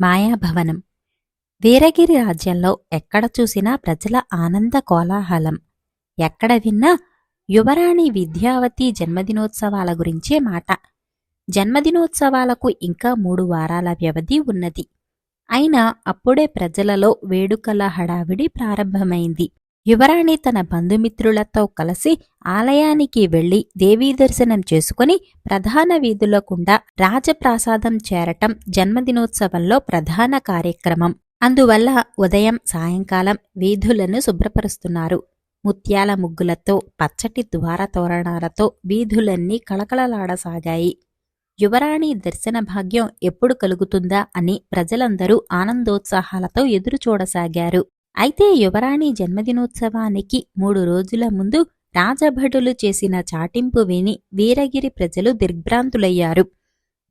మాయాభవనం. వీరగిరి రాజ్యంలో ఎక్కడ చూసినా ప్రజల ఆనంద కోలాహలం. ఎక్కడ విన్నా యువరాణి విద్యావతి జన్మదినోత్సవాల గురించే మాట. జన్మదినోత్సవాలకు ఇంకా మూడు వారాల వ్యవధి ఉన్నది. అయినా అప్పుడే ప్రజలలో వేడుకల హడావిడి ప్రారంభమైంది. యువరాణి తన బంధుమిత్రులతో కలిసి ఆలయానికి వెళ్ళి దేవీ దర్శనం చేసుకుని ప్రధాన వీధులకుండా రాజప్రాసాదం చేరటం జన్మదినోత్సవంలో ప్రధాన కార్యక్రమం. అందువల్ల ఉదయం సాయంకాలం వీధులను శుభ్రపరుస్తున్నారు. ముత్యాల ముగ్గులతో పచ్చటి ద్వార తోరణాలతో వీధులన్నీ కళకళలాడసాగాయి. యువరాణి దర్శన భాగ్యం ఎప్పుడు కలుగుతుందా అని ప్రజలందరూ ఆనందోత్సాహాలతో ఎదురుచూడసాగారు. అయితే యువరాణి జన్మదినోత్సవానికి మూడు రోజుల ముందు రాజభటులు చేసిన చాటింపు విని వీరగిరి ప్రజలు దిగ్భ్రాంతులయ్యారు.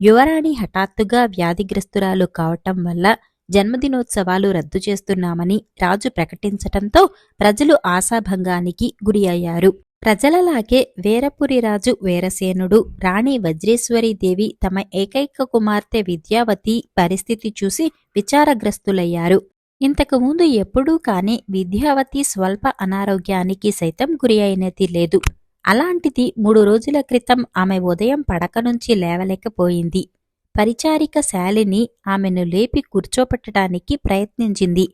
యువరాణి హఠాత్తుగా వ్యాధిగ్రస్తురాలు కావటం వల్ల జన్మదినోత్సవాలు రద్దు చేస్తున్నామని రాజు ప్రకటించటంతో ప్రజలు ఆశాభంగానికి గురి అయ్యారు. ప్రజలలాగే వీరపురిరాజు వీరసేనుడు రాణి వజ్రేశ్వరీదేవి తమ ఏకైక కుమార్తె విద్యావతి పరిస్థితి చూసి విచారగ్రస్తులయ్యారు. ఇంతకుముందు ఎప్పుడూ కాని విద్యావతి స్వల్ప అనారోగ్యానికి సైతం గురి అయినది లేదు. అలాంటిది మూడు రోజుల క్రితం ఆమె ఉదయం పడక నుంచి లేవలేకపోయింది. పరిచారిక శాలిని ఆమెను లేపి కూర్చోపెట్టడానికి ప్రయత్నించింది.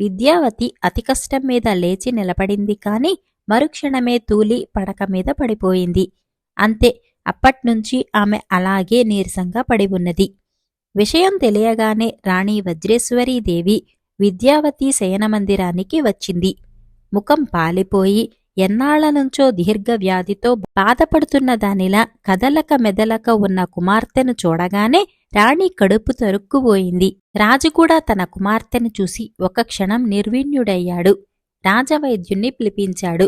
విద్యావతి అతి కష్టం మీద లేచి నిలబడింది కాని మరుక్షణమే తూలి పడక మీద పడిపోయింది. అంతే అప్పట్నుంచి ఆమె అలాగే నీరసంగా పడి ఉన్నది. విషయం తెలియగానే రాణి వజ్రేశ్వరీదేవి విద్యావతి శయనమందిరానికి వచ్చింది. ముఖం పాలిపోయి ఎన్నాళ్ళనుంచో దీర్ఘ వ్యాధితో బాధపడుతున్న దానిలా కదలక మెదలక ఉన్న కుమార్తెను చూడగానే రాణి కడుపు తరుక్కుపోయింది. రాజు కూడా తన కుమార్తెను చూసి ఒక క్షణం నిర్వీణ్యుడయ్యాడు రాజవైద్యుణ్ణి పిలిపించాడు.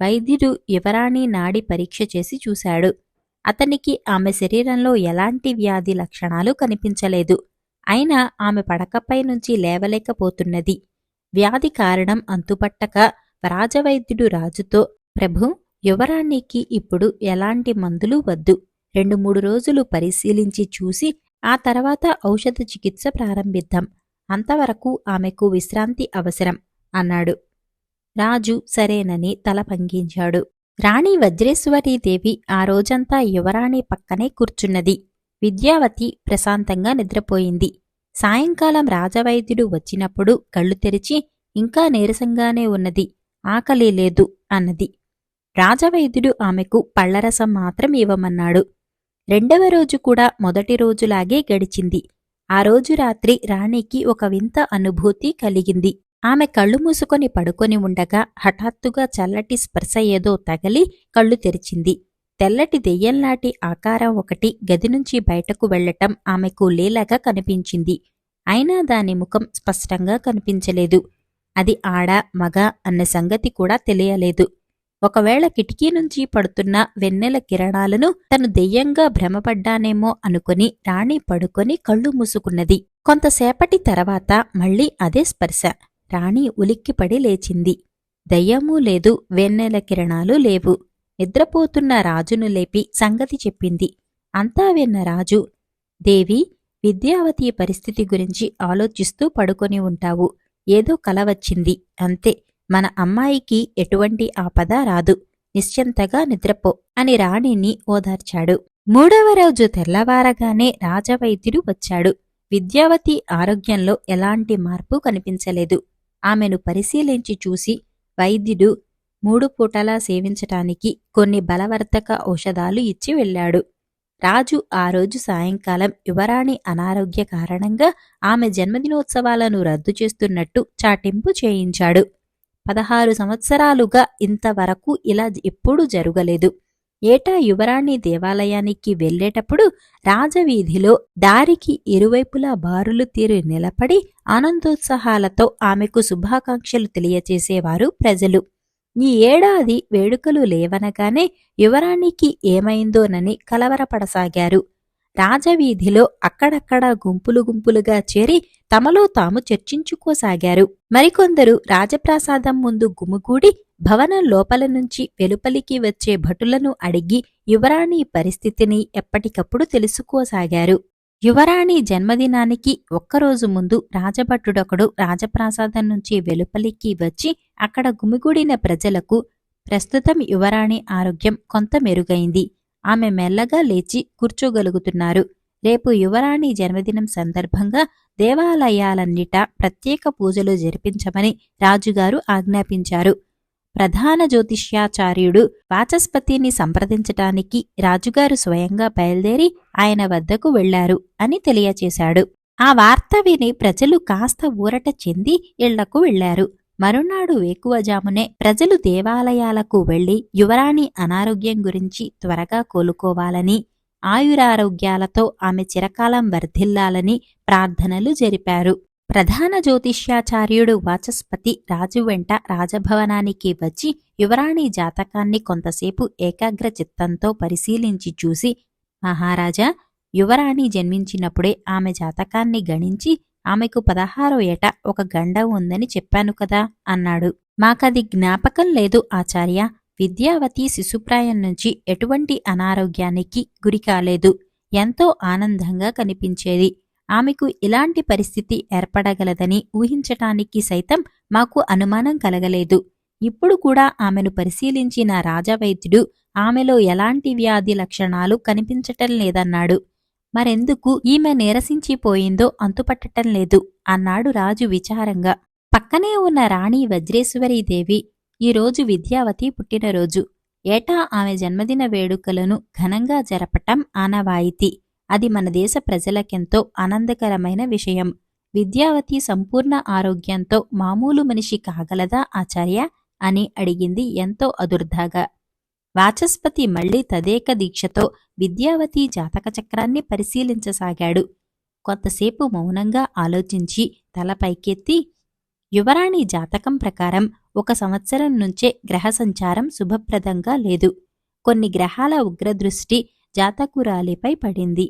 వైద్యుడు యువరాణి నాడి పరీక్ష చేసి చూశాడు. అతనికి ఆమె శరీరంలో ఎలాంటి వ్యాధి లక్షణాలు కనిపించలేదు. అయినా ఆమె పడకపై నుంచి లేవలేకపోతున్నది. వ్యాధి కారణం అంతుపట్టక రాజవైద్యుడు రాజుతో ప్రభు యువరాణికి ఇప్పుడు ఎలాంటి మందులు వద్దు. రెండు మూడు రోజులు పరిశీలించి చూసి ఆ తర్వాత ఔషధ చికిత్స ప్రారంభిద్దాం. అంతవరకు ఆమెకు విశ్రాంతి అవసరం అన్నాడు. రాజు సరేనని తల పంగించాడు. రాణి వజ్రేశ్వరీదేవి ఆ రోజంతా యువరాణి పక్కనే కూర్చున్నది. విద్యావతి ప్రశాంతంగా నిద్రపోయింది. సాయంకాలం రాజవైద్యుడు వచ్చినప్పుడు కళ్ళు తెరిచి ఇంకా నీరసంగానే ఉన్నది ఆకలి లేదు అన్నది. రాజవైద్యుడు ఆమెకు పళ్ళరసం మాత్రం ఇవ్వమన్నాడు. రెండవ రోజు కూడా మొదటి రోజులాగే గడిచింది. ఆ రోజు రాత్రి రాణికి ఒక వింత అనుభూతి కలిగింది. ఆమె కళ్ళు మూసుకొని పడుకొని ఉండగా హఠాత్తుగా చల్లటి స్పర్శ ఏదో తగిలి కళ్ళు తెరిచింది. తెల్లటి దెయ్యంలాంటి ఆకారం ఒకటి గది నుంచి బయటకు వెళ్ళటం ఆమెకు లీలగా కనిపించింది. అయినా దాని ముఖం స్పష్టంగా కనిపించలేదు. అది ఆడ మగ అన్న సంగతి కూడా తెలియలేదు. ఒకవేళ కిటికీ నుంచి పడుతున్న వెన్నెల కిరణాలను తను దెయ్యంగా భ్రమపడ్డానేమో అనుకుని రాణి పడుకొని కళ్ళు మూసుకున్నది. కొంతసేపటి తర్వాత మళ్ళీ అదే స్పర్శ. రాణి ఉలిక్కిపడి లేచింది. దయ్యమూ లేదు వెన్నెల కిరణాలు లేవు. నిద్రపోతున్న రాజును లేపి సంగతి చెప్పింది. అంతా విన్న రాజు దేవి విద్యావతి పరిస్థితి గురించి ఆలోచిస్తూ పడుకొని ఉంటావు. ఏదో కల వచ్చింది. అంతే. మన అమ్మాయికి ఎటువంటి ఆపద రాదు. నిశ్చింతగా నిద్రపో అని రాణిని ఓదార్చాడు. మూడవ రోజు తెల్లవారగానే రాజవైద్యుడు వచ్చాడు. విద్యావతి ఆరోగ్యంలో ఎలాంటి మార్పు కనిపించలేదు. ఆమెను పరిశీలించి చూసి వైద్యుడు మూడు పూటలా సేవించటానికి కొన్ని బలవర్ధక ఔషధాలు ఇచ్చి వెళ్ళాడు. రాజు ఆ రోజు సాయంకాలం యువరాణి అనారోగ్య కారణంగా ఆమె జన్మదినోత్సవాలను రద్దు చేస్తున్నట్టు చాటింపు చేయించాడు. పదహారు సంవత్సరాలుగా ఇంతవరకు ఇలా ఎప్పుడూ జరగలేదు. ఏటా యువరాణి దేవాలయానికి వెళ్ళేటప్పుడు రాజవీధిలో దారికి ఇరువైపులా బారులు తీరి నిలబడి ఆనందోత్సాహాలతో ఆమెకు శుభాకాంక్షలు తెలియచేసేవారు ప్రజలు. ఈ ఏడాది వేడుకలు లేవనగానే యువరాణికి ఏమైందోనని కలవరపడసాగారు. రాజవీధిలో అక్కడక్కడా గుంపులు గుంపులుగా చేరి తమలో తాము చర్చించుకోసాగారు. మరికొందరు రాజప్రాసాదం ముందు గుమిగూడి భవనం లోపల నుంచి వెలుపలికి వచ్చే భటులను అడిగి యువరాణి పరిస్థితిని ఎప్పటికప్పుడు తెలుసుకోసాగారు. యువరాణి జన్మదినానికి ఒక్కరోజు ముందు రాజభటుడొకడు రాజప్రాసాదం నుంచి వెలుపలికి వచ్చి అక్కడ గుమిగూడిన ప్రజలకు ప్రస్తుతం యువరాణి ఆరోగ్యం కొంత మెరుగైంది. ఆమె మెల్లగా లేచి కూర్చోగలుగుతున్నారు. రేపు యువరాణి జన్మదినం సందర్భంగా దేవాలయాలన్నిటా ప్రత్యేక పూజలు జరిపించమని రాజుగారు ఆజ్ఞాపించారు. ప్రధాన జ్యోతిష్యాచార్యుడు వాచస్పతిని సంప్రదించటానికి రాజుగారు స్వయంగా బయలుదేరి ఆయన వద్దకు వెళ్ళారు అని తెలియచేశాడు. ఆ వార్త విని ప్రజలు కాస్త ఊరట చెంది ఇళ్ళకు వెళ్ళారు మరునాడు వేకువజామునే ప్రజలు దేవాలయాలకు వెళ్ళి యువరాణి అనారోగ్యం గురించి త్వరగా కోలుకోవాలని ఆయురారోగ్యాలతో ఆమె చిరకాలం వర్ధిల్లాలని ప్రార్థనలు జరిపారు. ప్రధాన జ్యోతిష్యాచార్యుడు వాచస్పతి రాజు వెంట రాజభవనానికి వచ్చి యువరాణి జాతకాన్ని కొంతసేపు ఏకాగ్ర చిత్తంతో పరిశీలించి చూసి మహారాజా యువరాణి జన్మించినప్పుడే ఆమె జాతకాన్ని గణించి ఆమెకు పదహారో ఏట ఒక గండ ఉందని చెప్పాను కదా అన్నాడు. మాకది జ్ఞాపకం లేదు ఆచార్య. విద్యావతి శిశుప్రాయం నుంచి ఎటువంటి అనారోగ్యానికి గురికాలేదు ఎంతో ఆనందంగా కనిపించేది. ఆమెకు ఇలాంటి పరిస్థితి ఏర్పడగలదని ఊహించటానికి సైతం మాకు అనుమానం కలగలేదు. ఇప్పుడు కూడా ఆమెను పరిశీలించిన రాజవైద్యుడు ఆమెలో ఎలాంటి వ్యాధి లక్షణాలు కనిపించటం లేదన్నాడు. మరెందుకు ఈమె నీరసించిపోయిందో అంతుపట్టటం లేదు అన్నాడు రాజు విచారంగా. పక్కనే ఉన్న రాణి వజ్రేశ్వరీదేవి ఈరోజు విద్యావతి పుట్టినరోజు. ఏటా ఆమె జన్మదిన వేడుకలను ఘనంగా జరపటం ఆనవాయితీ. అది మన దేశ ప్రజలకెంతో ఆనందకరమైన విషయం. విద్యావతి సంపూర్ణ ఆరోగ్యంతో మామూలు మనిషి కాగలదా ఆచార్య? అని అడిగింది ఎంతో అదుర్ధాగా వాచస్పతి మళ్ళీ తదేక దీక్షతో విద్యావతి జాతక చక్రాన్ని పరిశీలించసాగాడు. కొంతసేపు మౌనంగా ఆలోచించి తల పైకెత్తి యువరాణి జాతకం ప్రకారం ఒక సంవత్సరం నుంచే గ్రహ సంచారం శుభప్రదంగా లేదు. కొన్ని గ్రహాల ఉగ్రదృష్టి జాతకురాలిపై పడింది.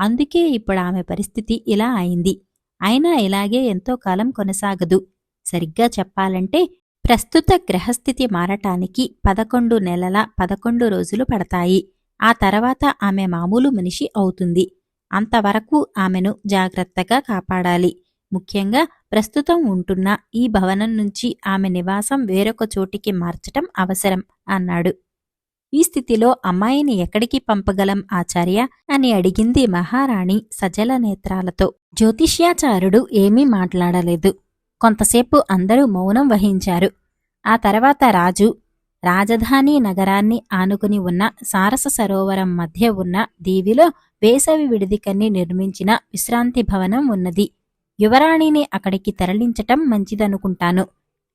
అందుకే ఇప్పుడు ఆమె పరిస్థితి ఇలా అయింది. అయినా ఇలాగే ఎంతో కాలం కొనసాగదు. సరిగ్గా చెప్పాలంటే ప్రస్తుత గ్రహస్థితి మారటానికి పదకొండు నెలల పదకొండు రోజులు పడతాయి. ఆ తర్వాత ఆమె మామూలు మనిషి అవుతుంది. అంతవరకు ఆమెను జాగ్రత్తగా కాపాడాలి. ముఖ్యంగా ప్రస్తుతం ఉంటున్న ఈ భవనం నుంచి ఆమె నివాసం వేరొక చోటికి మార్చటం అవసరం అన్నాడు. ఈ స్థితిలో అమ్మాయిని ఎక్కడికి పంపగలం ఆచార్య? అని అడిగింది మహారాణి సజల నేత్రాలతో. జ్యోతిష్యాచారుడు ఏమీ మాట్లాడలేదు. కొంతసేపు అందరూ మౌనం వహించారు. ఆ తర్వాత రాజు రాజధాని నగరాన్ని ఆనుకుని ఉన్న సారస సరోవరం మధ్య ఉన్న దీవిలో వేసవి విడిదికన్ని నిర్మించిన విశ్రాంతి భవనం ఉన్నది. యువరాణిని అక్కడికి తరలించటం మంచిదనుకుంటాను.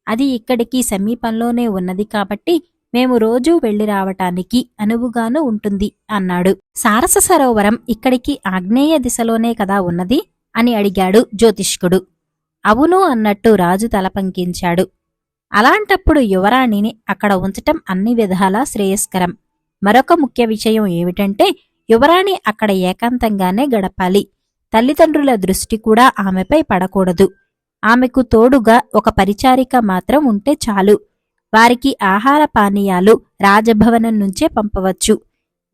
అది ఇక్కడికి సమీపంలోనే ఉన్నది కాబట్టి మేము రోజూ వెళ్ళి రావటానికి అనువుగాను ఉంటుంది అన్నాడు. సారస సరోవరం ఇక్కడికి ఆగ్నేయ దిశలోనే కదా ఉన్నది? అని అడిగాడు జ్యోతిష్కుడు. అవును అన్నట్టు రాజు తలపంకించాడు అలాంటప్పుడు యువరాణిని అక్కడ ఉంచటం అన్ని విధాలా శ్రేయస్కరం. మరొక ముఖ్య విషయం ఏమిటంటే యువరాణి అక్కడ ఏకాంతంగానే గడపాలి. తల్లిదండ్రుల దృష్టి కూడా ఆమెపై పడకూడదు. ఆమెకు తోడుగా ఒక పరిచారిక మాత్రం ఉంటే చాలు. వారికి ఆహార పానీయాలు రాజభవనం నుంచే పంపవచ్చు.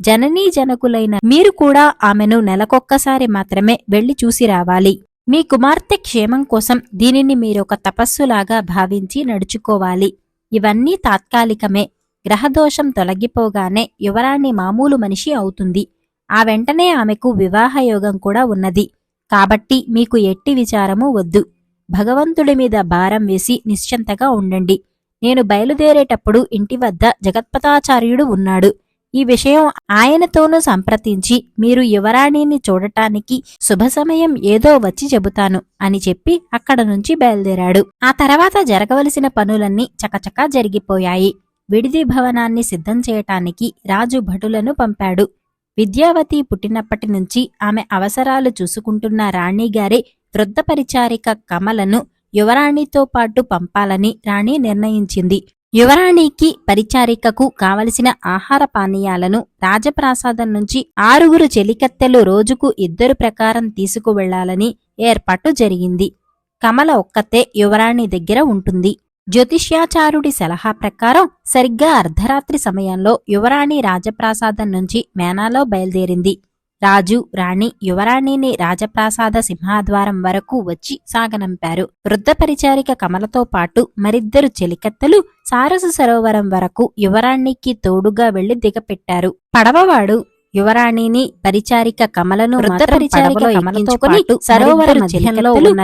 జననీ జనకులైన మీరు కూడా ఆమెను నెలకొక్కసారి మాత్రమే వెళ్ళి చూసి రావాలి. మీ కుమార్తె క్షేమం కోసం దీనిని మీరొక తపస్సులాగా భావించి నడుచుకోవాలి. ఇవన్నీ తాత్కాలికమే. గ్రహదోషం తొలగిపోగానే యువరాణి మామూలు మనిషి అవుతుంది. ఆ వెంటనే ఆమెకు వివాహయోగం కూడా ఉన్నది. కాబట్టి మీకు ఎట్టి విచారము వద్దు. భగవంతుడి మీద భారం వేసి నిశ్చంతగా ఉండండి. నేను బయలుదేరేటప్పుడు ఇంటి వద్ద జగత్పతాచార్యుడు ఉన్నాడు. ఈ విషయం ఆయనతోనూ సంప్రదించి మీరు యువరాణిని చూడటానికి శుభ సమయం ఏదో వచ్చి చెబుతాను అని చెప్పి అక్కడ నుంచి బయలుదేరాడు. ఆ తర్వాత జరగవలసిన పనులన్నీ చకచకా జరిగిపోయాయి. విడిది భవనాన్ని సిద్ధం చేయటానికి రాజు భటులను పంపాడు. విద్యావతి పుట్టినప్పటి నుంచి ఆమె అవసరాలు చూసుకుంటున్న రాణిగారే వృద్ధ పరిచారిక కమలను యువరాణితో పాటు పంపాలని రాణి నిర్ణయించింది. యువరాణికి పరిచారికకు కావలసిన ఆహార పానీయాలను రాజప్రాసాదం నుంచి ఆరుగురు చెలికత్తెలు రోజుకు ఇద్దరు ప్రకారం తీసుకువెళ్ళాలని ఏర్పాటు జరిగింది. కమల ఒక్కతే యువరాణి దగ్గర ఉంటుంది. జ్యోతిష్యాచారుడి సలహా ప్రకారం సరిగ్గా అర్ధరాత్రి సమయంలో యువరాణి రాజప్రాసాదం నుంచి మేనాలో బయలుదేరింది. రాజు రాణి యువరాణిని రాజప్రాసాద సింహాద్వారం వరకు వచ్చి సాగనంపారు వృద్ధ పరిచారిక కమలతో పాటు మరిద్దరు చెలికత్తెలు సారస సరోవరం వరకు యువరాణికి తోడుగా వెళ్ళి దిగపెట్టారు పడవవాడు యువరాణిని పరిచారిక కమలను వృద్ధ పరిచారిక కమలతో పాటు సరోవర మధ్యంలో ఉన్న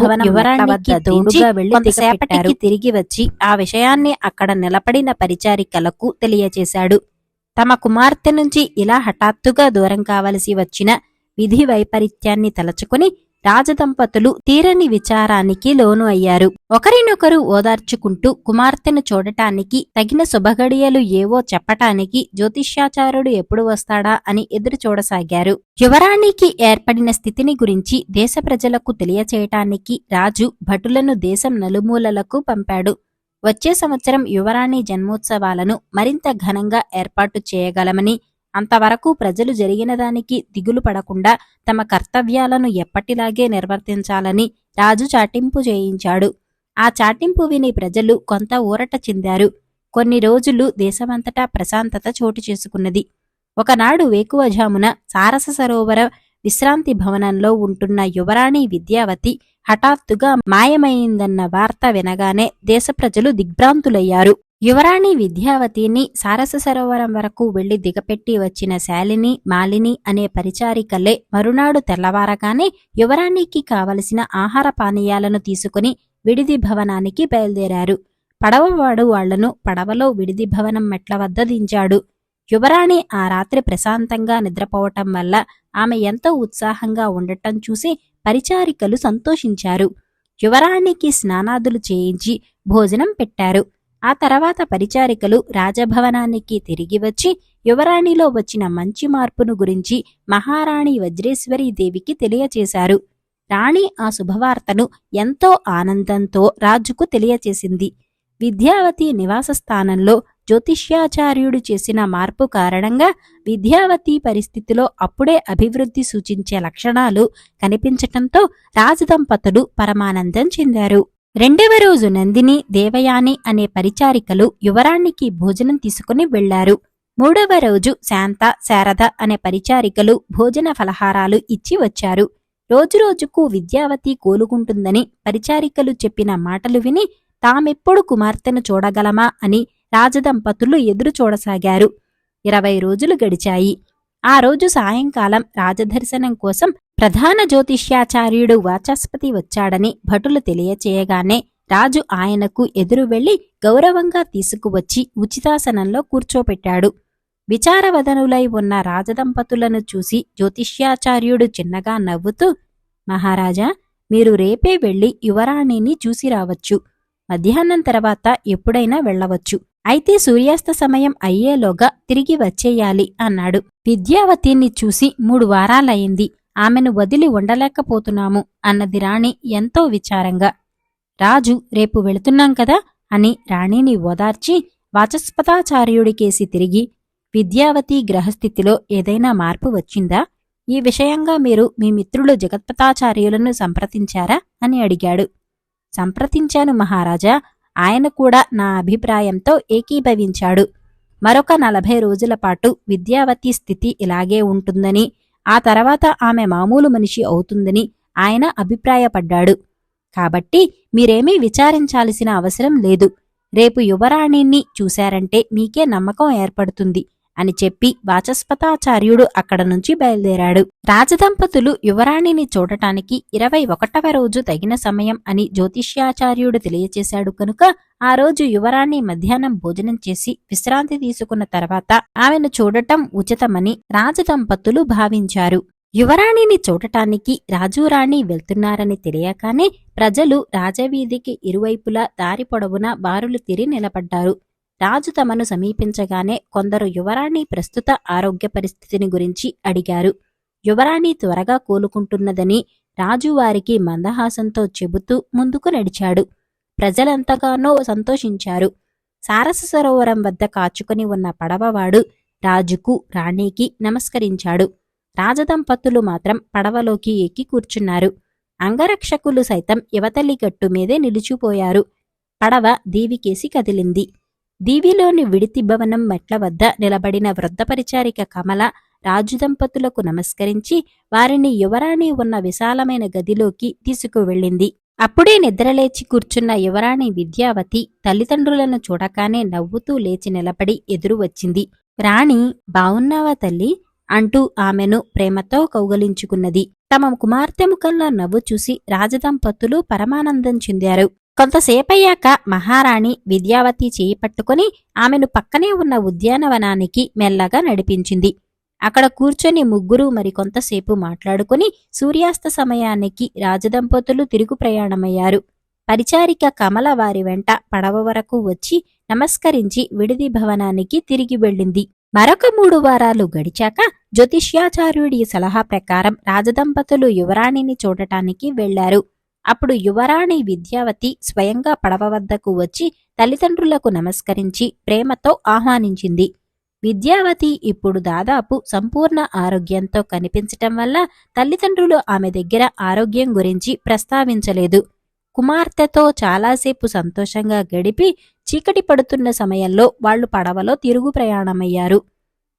భవనం యువరాణికి తోడుగా వెళ్ళి. తిరిగి వచ్చి ఆ విషయాన్ని అక్కడ నిలబడిన పరిచారికలకు తెలియచేశాడు తమ కుమార్తె నుంచి ఇలా హఠాత్తుగా దూరం కావలసి వచ్చిన విధి వైపరీత్యాన్ని తలచుకుని రాజదంపతులు తీరని విచారానికి లోను అయ్యారు. ఒకరినొకరు ఓదార్చుకుంటూ కుమార్తెను చూడటానికి తగిన శుభగడియలు ఏవో చెప్పటానికి జ్యోతిష్యాచారుడు ఎప్పుడు వస్తాడా అని ఎదురు చూడసాగారు. యువరాణికి ఏర్పడిన స్థితిని గురించి దేశ ప్రజలకు తెలియచేయటానికి రాజు భటులను దేశం నలుమూలలకు పంపాడు. వచ్చే సంవత్సరం యువరాణి జన్మోత్సవాలను మరింత ఘనంగా ఏర్పాటు చేయగలమని అంతవరకు ప్రజలు జరిగిన దానికి దిగులు పడకుండా తమ కర్తవ్యాలను ఎప్పటిలాగే నిర్వర్తించాలని రాజు చాటింపు చేయించాడు. ఆ చాటింపు విని ప్రజలు కొంత ఊరట చెందారు. కొన్ని రోజులు దేశమంతటా ప్రశాంతత చోటు చేసుకున్నది. ఒకనాడు వేకువజామున సారస సరోవర విశ్రాంతి భవనంలో ఉంటున్న యువరాణి విద్యావతి హఠాత్తుగా మాయమైందన్న వార్త వినగానే దేశ ప్రజలు దిగ్భ్రాంతులయ్యారు. యువరాణి విద్యావతిని సారస సరోవరం వరకు వెళ్ళి దిగపెట్టి వచ్చిన శాలిని మాలిని అనే పరిచారికలే మరునాడు తెల్లవారగానే యువరాణికి కావలసిన ఆహార పానీయాలను తీసుకుని విడిది భవనానికి బయలుదేరారు. పడవవాడు వాళ్ళను పడవలో విడిది భవనం మెట్ల వద్ద దించాడు. యువరాణి ఆ రాత్రి ప్రశాంతంగా నిద్రపోవటం వల్ల ఆమె ఎంతో ఉత్సాహంగా ఉండటం చూసి పరిచారికలు సంతోషించారు. యువరాణికి స్నానాదులు చేయించి భోజనం పెట్టారు. ఆ తర్వాత పరిచారికలు రాజభవనానికి తిరిగి వచ్చి యువరాణిలో వచ్చిన మంచి మార్పును గురించి మహారాణి వజ్రేశ్వరీ దేవికి తెలియచేశారు. రాణి ఆ శుభవార్తను ఎంతో ఆనందంతో రాజుకు తెలియచేసింది. విద్యావతి నివాస స్థానంలో జ్యోతిష్యాచార్యుడు చేసిన మార్పు కారణంగా విద్యావతి పరిస్థితిలో అప్పుడే అభివృద్ధి సూచించే లక్షణాలు కనిపించటంతో రాజదంపతులు పరమానందం చెందారు. రెండవ రోజు నందిని దేవయాని అనే పరిచారికలు యువరాణికి భోజనం తీసుకుని వెళ్ళారు మూడవ రోజు శాంత శారద అనే పరిచారికలు భోజన ఫలహారాలు ఇచ్చి వచ్చారు. రోజురోజుకు విద్యావతి కోలుకుంటుందని పరిచారికలు చెప్పిన మాటలు విని తామెప్పుడు కుమార్తెను చూడగలమా అని రాజదంపతులు ఎదురు చూడసాగారు. ఇరవై రోజులు గడిచాయి. ఆ రోజు సాయంకాలం రాజదర్శనం కోసం ప్రధాన జ్యోతిష్యాచార్యుడు వాచస్పతి వచ్చాడని భటులు తెలియచేయగానే రాజు ఆయనకు ఎదురు వెళ్ళి గౌరవంగా తీసుకువచ్చి ఉచితాసనంలో కూర్చోపెట్టాడు. విచారవదనులై ఉన్న రాజదంపతులను చూసి జ్యోతిష్యాచార్యుడు చిన్నగా నవ్వుతూ మహారాజా మీరు రేపే వెళ్ళి యువరాణిని చూసి రావచ్చు. మధ్యాహ్నం తర్వాత ఎప్పుడైనా వెళ్ళవచ్చు. అయితే సూర్యాస్త సమయం అయ్యేలోగా తిరిగి వచ్చేయాలి అన్నాడు. విద్యావతిని చూసి మూడు వారాలయ్యింది. ఆమెను వదిలి ఉండలేకపోతున్నాము అన్నది రాణి ఎంతో విచారంగా. రాజు రేపు వెళుతున్నాం కదా అని రాణిని ఓదార్చి వాచస్పతాచార్యుడికేసి తిరిగి విద్యావతి గ్రహస్థితిలో ఏదైనా మార్పు వచ్చిందా? ఈ విషయంగా మీరు మీ మిత్రులు జగత్పతాచార్యులను సంప్రదించారా? అని అడిగాడు. సంప్రదించాను మహారాజా. ఆయన కూడా నా అభిప్రాయంతో ఏకీభవించాడు. మరొక నలభై రోజుల పాటు విద్యావతి స్థితి ఇలాగే ఉంటుందని ఆ తర్వాత ఆమె మామూలు మనిషి అవుతుందని ఆయన అభిప్రాయపడ్డాడు. కాబట్టి మీరేమీ విచారించాల్సిన అవసరం లేదు. రేపు యువరాణిని చూశారంటే మీకే నమ్మకం ఏర్పడుతుంది. అని చెప్పి వాచస్పతాచార్యుడు అక్కడ నుంచి బయలుదేరాడు. రాజదంపతులు యువరాణిని చూడటానికి ఇరవై ఒకటవ రోజు తగిన సమయం అని జ్యోతిష్యాచార్యుడు తెలియచేశాడు కనుక ఆ రోజు యువరాణి మధ్యాహ్నం భోజనం చేసి విశ్రాంతి తీసుకున్న తర్వాత ఆమెను చూడటం ఉచితమని రాజదంపతులు భావించారు. యువరాణిని చూడటానికి రాజురాణి వెళ్తున్నారని తెలియగానే ప్రజలు రాజవీధికి ఇరువైపులా దారి పొడవునా బారులు తిరి నిలబడ్డారు. రాజు తమను సమీపించగానే కొందరు యువరాణి ప్రస్తుత ఆరోగ్య పరిస్థితిని గురించి అడిగారు. యువరాణి త్వరగా కోలుకుంటున్నదని రాజు వారికి మందహాసంతో చెబుతూ ముందుకు నడిచాడు. ప్రజలంతగానో సంతోషించారు. సారస సరోవరం వద్ద కాచుకుని ఉన్న పడవవాడు రాజుకు రాణికి నమస్కరించాడు. రాజదంపతులు మాత్రం పడవలోకి ఎక్కి కూర్చున్నారు. అంగరక్షకులు సైతం యువతల్లి గట్టు మీదే నిలిచిపోయారు. పడవ దీవికేసి కదిలింది. దీవిలోని విడితి భవనం మెట్ల వద్ద నిలబడిన వృద్ధ పరిచారిక కమల రాజు దంపతులకు నమస్కరించి వారిని యువరాణి ఉన్న విశాలమైన గదిలోకి తీసుకువెళ్ళింది. అప్పుడే నిద్రలేచి కూర్చున్న యువరాణి విద్యావతి తల్లిదండ్రులను చూడగానే నవ్వుతూ లేచి నిలబడి ఎదురు వచ్చింది రాణి బావున్నావా తల్లి అంటూ ఆమెను ప్రేమతో కౌగలించుకున్నది. తమ కుమార్తె ముఖంలో నవ్వు చూసి రాజదంపతులు పరమానందం చెందారు. కొంతసేపయ్యాక మహారాణి విద్యావతి చేయి పట్టుకుని ఆమెను పక్కనే ఉన్న ఉద్యానవనానికి మెల్లగా నడిపించింది. అక్కడ కూర్చొని ముగ్గురు మరికొంతసేపు మాట్లాడుకుని సూర్యాస్త సమయానికి రాజదంపతులు తిరుగు ప్రయాణమయ్యారు. పరిచారిక కమల వారి వెంట పడవ వరకు వచ్చి నమస్కరించి విడిది భవనానికి తిరిగి వెళ్ళింది. మరొక మూడు వారాలు గడిచాక జ్యోతిష్యాచార్యుడి సలహా ప్రకారం రాజదంపతులు యువరాణిని చూడటానికి వెళ్ళారు అప్పుడు యువరాణి విద్యావతి స్వయంగా పడవ వద్దకు వచ్చి తల్లిదండ్రులకు నమస్కరించి ప్రేమతో ఆహ్వానించింది. విద్యావతి ఇప్పుడు దాదాపు సంపూర్ణ ఆరోగ్యంతో కనిపించటం వల్ల తల్లిదండ్రులు ఆమె దగ్గర ఆరోగ్యం గురించి ప్రస్తావించలేదు. కుమార్తెతో చాలాసేపు సంతోషంగా గడిపి చీకటి పడుతున్న సమయంలో వాళ్ళు పడవలో తిరుగు ప్రయాణమయ్యారు.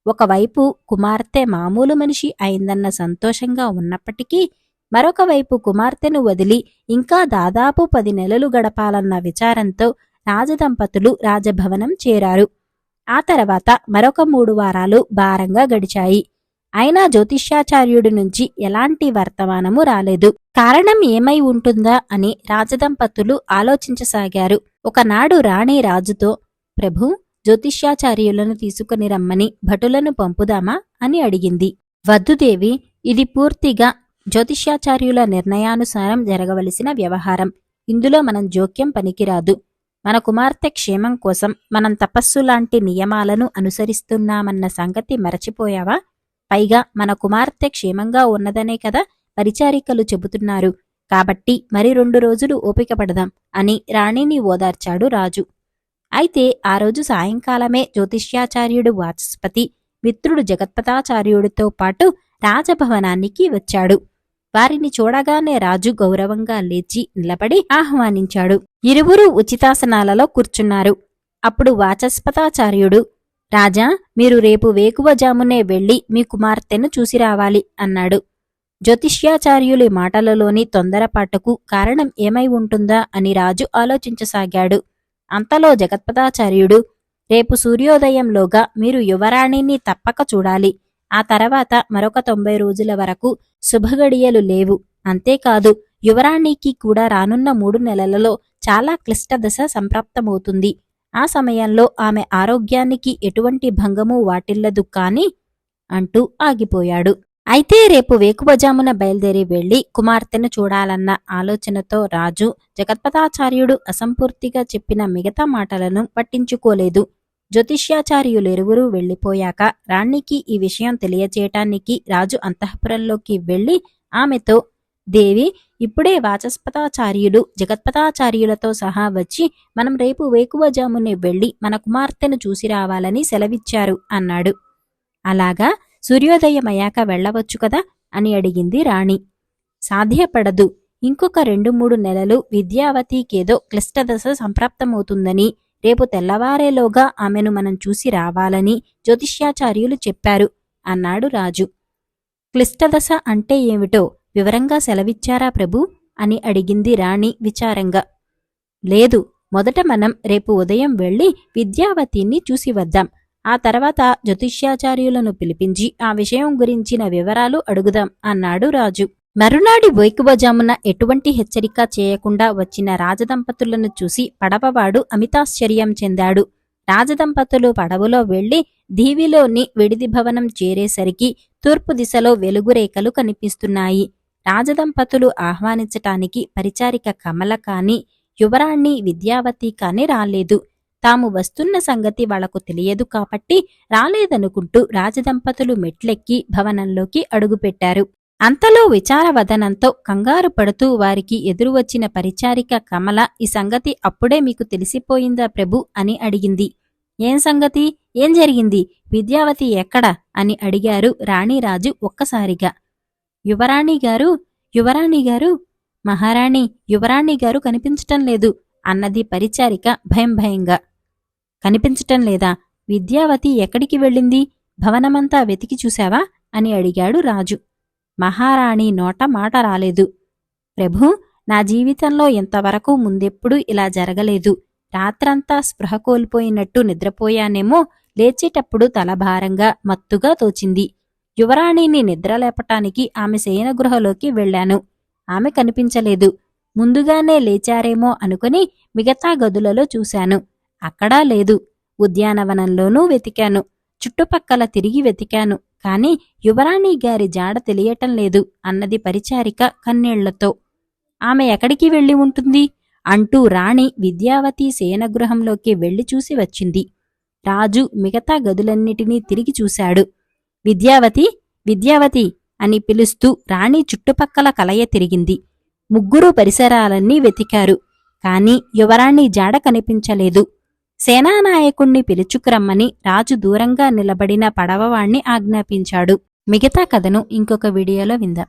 ఒకవైపు కుమార్తె మామూలు మనిషి అయిందన్న సంతోషంగా ఉన్నప్పటికీ మరొక వైపు కుమార్తెను వదిలి ఇంకా దాదాపు పది నెలలు గడపాలన్న విచారంతో రాజదంపతులు రాజభవనం చేరారు. ఆ తర్వాత మరొక మూడు వారాలు భారంగా గడిచాయి. అయినా జ్యోతిష్యాచార్యుడి నుంచి ఎలాంటి వర్తమానము రాలేదు. కారణం ఏమై ఉంటుందా అని రాజదంపతులు ఆలోచించసాగారు. ఒకనాడు రాణి రాజుతో ప్రభు జ్యోతిష్యాచార్యులను తీసుకుని రమ్మని భటులను పంపుదామా? అని అడిగింది. వద్దుదేవి ఇది పూర్తిగా జ్యోతిష్యాచార్యుల నిర్ణయానుసారం జరగవలసిన వ్యవహారం. ఇందులో మనం జోక్యం పనికిరాదు. మన కుమార్తె క్షేమం కోసం మనం తపస్సు లాంటి నియమాలను అనుసరిస్తున్నామన్న సంగతి మరచిపోయావా? పైగా మన కుమార్తె క్షేమంగా ఉన్నదనే కదా పరిచారికలు చెబుతున్నారు. కాబట్టి మరి రెండు రోజులు ఓపిక పడదాం అని రాణిని ఓదార్చాడు రాజు. అయితే ఆ రోజు సాయంకాలమే జ్యోతిష్యాచార్యుడు వాచస్పతి మిత్రుడు జగత్పతాచార్యుడితో పాటు రాజభవనానికి వచ్చాడు. వారిని చూడగానే రాజు గౌరవంగా లేచి నిలబడి ఆహ్వానించాడు. ఇరువురు ఉచితాసనాలలో కూర్చున్నారు. అప్పుడు వాచస్పతాచార్యుడు రాజా మీరు రేపు వేకువజామునే వెళ్ళి మీ కుమార్తెను చూసి రావాలి అన్నాడు. జ్యోతిష్యాచార్యులి మాటలలోని తొందరపాటుకు కారణం ఏమై ఉంటుందా అని రాజు ఆలోచించసాగాడు. అంతలో జగత్పదాచార్యుడు రేపు సూర్యోదయంలోగా మీరు యువరాణిని తప్పక చూడాలి. ఆ తర్వాత మరొక తొంభై రోజుల వరకు శుభగడియలు లేవు. అంతేకాదు యువరాణికి కూడా రానున్న మూడు నెలలలో చాలా క్లిష్ట దశ సంప్రాప్తమవుతుంది. ఆ సమయంలో ఆమె ఆరోగ్యానికి ఎటువంటి భంగము వాటిల్లదు కాని అంటూ ఆగిపోయాడు. అయితే రేపు వేకుబజామున బయలుదేరి వెళ్ళి కుమార్తెను చూడాలన్న ఆలోచనతో రాజు జగత్పతాచార్యుడు అసంపూర్తిగా చెప్పిన మిగతా మాటలను పట్టించుకోలేదు. జ్యోతిష్యాచార్యులిరువురు వెళ్ళిపోయాక రాణికి ఈ విషయం తెలియచేయటానికి రాజు అంతఃపురంలోకి వెళ్ళి ఆమెతో దేవి ఇప్పుడే వాచస్పతాచార్యులు జగత్పతాచార్యులతో సహా వచ్చి మనం రేపు వేకువజామునే వెళ్ళి మన కుమార్తెను చూసి రావాలని సెలవిచ్చారు అన్నాడు. అలాగా? సూర్యోదయమయ్యాక వెళ్ళవచ్చు కదా? అని అడిగింది రాణి. సాధ్యపడదు. ఇంకొక రెండు మూడు నెలలు విద్యావతికేదో క్లిష్టదశ సంప్రాప్తమవుతుందని రేపు తెల్లవారేలోగా ఆమెను మనం చూసి రావాలని జ్యోతిష్యాచార్యులు చెప్పారు అన్నాడు రాజు. క్లిష్టదశ అంటే ఏమిటో వివరంగా సెలవిచ్చారా ప్రభు? అని అడిగింది రాణి విచారంగా. లేదు మొదట మనం రేపు ఉదయం వెళ్ళి విద్యావతిని చూసి వద్దాం. ఆ తర్వాత జ్యోతిష్యాచార్యులను పిలిపించి ఆ విషయం గురించిన వివరాలు అడుగుదాం అన్నాడు రాజు. మరునాడి వైకువజామున ఎటువంటి హెచ్చరిక చేయకుండా వచ్చిన రాజదంపతులను చూసి పడవవాడు అమితాశ్చర్యం చెందాడు. రాజదంపతులు పడవలో వెళ్ళి దీవిలోని విడిది భవనం చేరేసరికి తూర్పు దిశలో వెలుగురేఖలు కనిపిస్తున్నాయి. రాజదంపతులు ఆహ్వానించటానికి పరిచారిక కమల కాని యువరాణి విద్యావతి కాని రాలేదు. తాము వస్తున్న సంగతి వాళ్ళకు తెలియదు కాబట్టి రాలేదనుకుంటూ రాజదంపతులు మెట్లెక్కి భవనంలోకి అడుగుపెట్టారు. అంతలో విచారవదనంతో కంగారు పడుతూ వారికి ఎదురు వచ్చిన పరిచారిక కమల ఈ సంగతి అప్పుడే మీకు తెలిసిపోయిందా ప్రభు? అని అడిగింది. ఏం సంగతి? ఏం జరిగింది? విద్యావతి ఎక్కడా? అని అడిగారు రాణిరాజు ఒక్కసారిగా. యువరాణి గారు? యువరాణి గారు? మహారాణి యువరాణి గారు కనిపించటం లేదు అన్నది పరిచారిక భయం భయంగా. కనిపించటం లేదా? విద్యావతి ఎక్కడికి వెళ్ళింది? భవనమంతా వెతికి చూశావా? అని అడిగాడు రాజు. మహారాణి నోట మాట రాలేదు. ప్రభు నా జీవితంలో ఇంతవరకు ముందెప్పుడూ ఇలా జరగలేదు. రాత్రంతా స్పృహ కోల్పోయినట్టు నిద్రపోయానేమో లేచేటప్పుడు తలభారంగా మత్తుగా తోచింది. యువరాణిని నిద్రలేపటానికి ఆమె శయనగృహలోకి వెళ్ళాను. ఆమె కనిపించలేదు. ముందుగానే లేచారేమో అనుకుని మిగతా గదులలో చూశాను. అక్కడా లేదు. ఉద్యానవనంలోనూ వెతికాను. చుట్టుపక్కల తిరిగి వెతికాను. కాని యువరాణి గారి జాడ తెలియటం లేదు అన్నది పరిచారిక కన్నీళ్ళతో. ఆమె ఎక్కడికి వెళ్ళి ఉంటుంది? అంటూ రాణి విద్యావతి శయనగృహంలోకి వెళ్ళి చూసి వచ్చింది. రాజు మిగతా గదులన్నిటినీ తిరిగి చూశాడు. విద్యావతి విద్యావతి అని పిలుస్తూ రాణి చుట్టుపక్కల కలయ తిరిగింది. ముగ్గురు పరిసరాలన్నీ వెతికారు. కాని యువరాణి జాడ కనిపించలేదు. సేనానాయకుణ్ణి పిలుచుకురమ్మని రాజు దూరంగా నిలబడిన పడవవాణ్ణి ఆజ్ఞాపించాడు. మిగతా కథను ఇంకొక వీడియోలో విందాం.